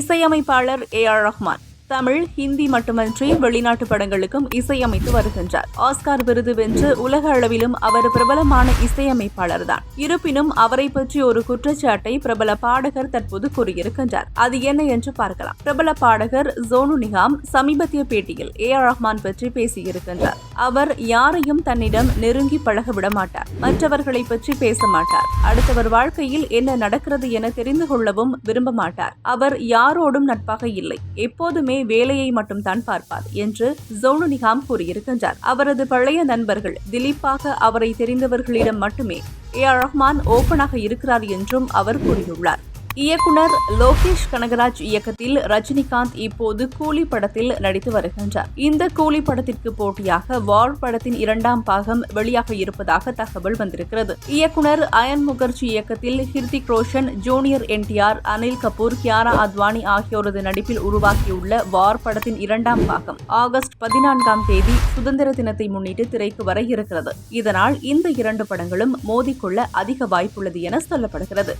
இசையமைப்பாளர் A R Rahman. Tamil Hindi மட்டுமன்றி வெளிநாட்டு படங்களுக்கும் இசையமைத்து வருகின்றார். ஆஸ்கார் விருது வென்று உலக அளவிலும் அவர் பிரபலமான இசையமைப்பாளர்தான். இருப்பினும் அவரை பற்றி ஒரு குற்றச்சாட்டை பிரபல பாடகர் தற்போது கூறியிருக்கின்றார். அது என்ன என்று பார்க்கலாம். பிரபல பாடகர் ஜோனு நிகாம் சமீபத்திய பேட்டியில் ஏ ஆர் ரஹ்மான் பற்றி பேசியிருக்கின்றார். அவர் யாரையும் தன்னிடம் நெருங்கி பழக விட மாட்டார். மற்றவர்களை பற்றி பேச மாட்டார். அடுத்தவர் வாழ்க்கையில் என்ன நடக்கிறது என தெரிந்து கொள்ளவும் விரும்ப மாட்டார். அவர் யாரோடும் நட்பாக இல்லை. எப்போதுமே வேலையை மட்டும் தான் பார்ப்பார் என்று ஜோனு நிகாம் கூறியிருக்கின்றார். அவரது பழைய நண்பர்கள் திலீப்பாக அவரை தெரிந்தவர்களிடம் மட்டுமே ஏ ஆர் ரஹ்மான் ஓபனாக இருக்கிறார் என்றும் அவர் கூறியுள்ளார். இயக்குனர் லோகேஷ் கனகராஜ் இயக்கத்தில் ரஜினிகாந்த் இப்போது கூலி படத்தில் நடித்து வருகின்றார். இந்த கூலி படத்திற்கு போட்டியாக வார் படத்தின் இரண்டாம் பாகம் வெளியாக இருப்பதாக தகவல் வந்திருக்கிறது. இயக்குனர் அயன் முகர்ஜி இயக்கத்தில் ஹிருத்திக் ரோஷன் ஜூனியர் என்டிஆர் அனில் கபூர் கியாரா அத்வானி ஆகியோரது நடிப்பில் உருவாக்கியுள்ள வார் படத்தின் இரண்டாம் பாகம் ஆகஸ்ட் பதினான்காம் தேதி சுதந்திர தினத்தை முன்னிட்டு திரைக்கு வர இருக்கிறது. இதனால் இந்த இரண்டு படங்களும் மோதிக்கொள்ள அதிக வாய்ப்புள்ளது என சொல்லப்படுகிறது.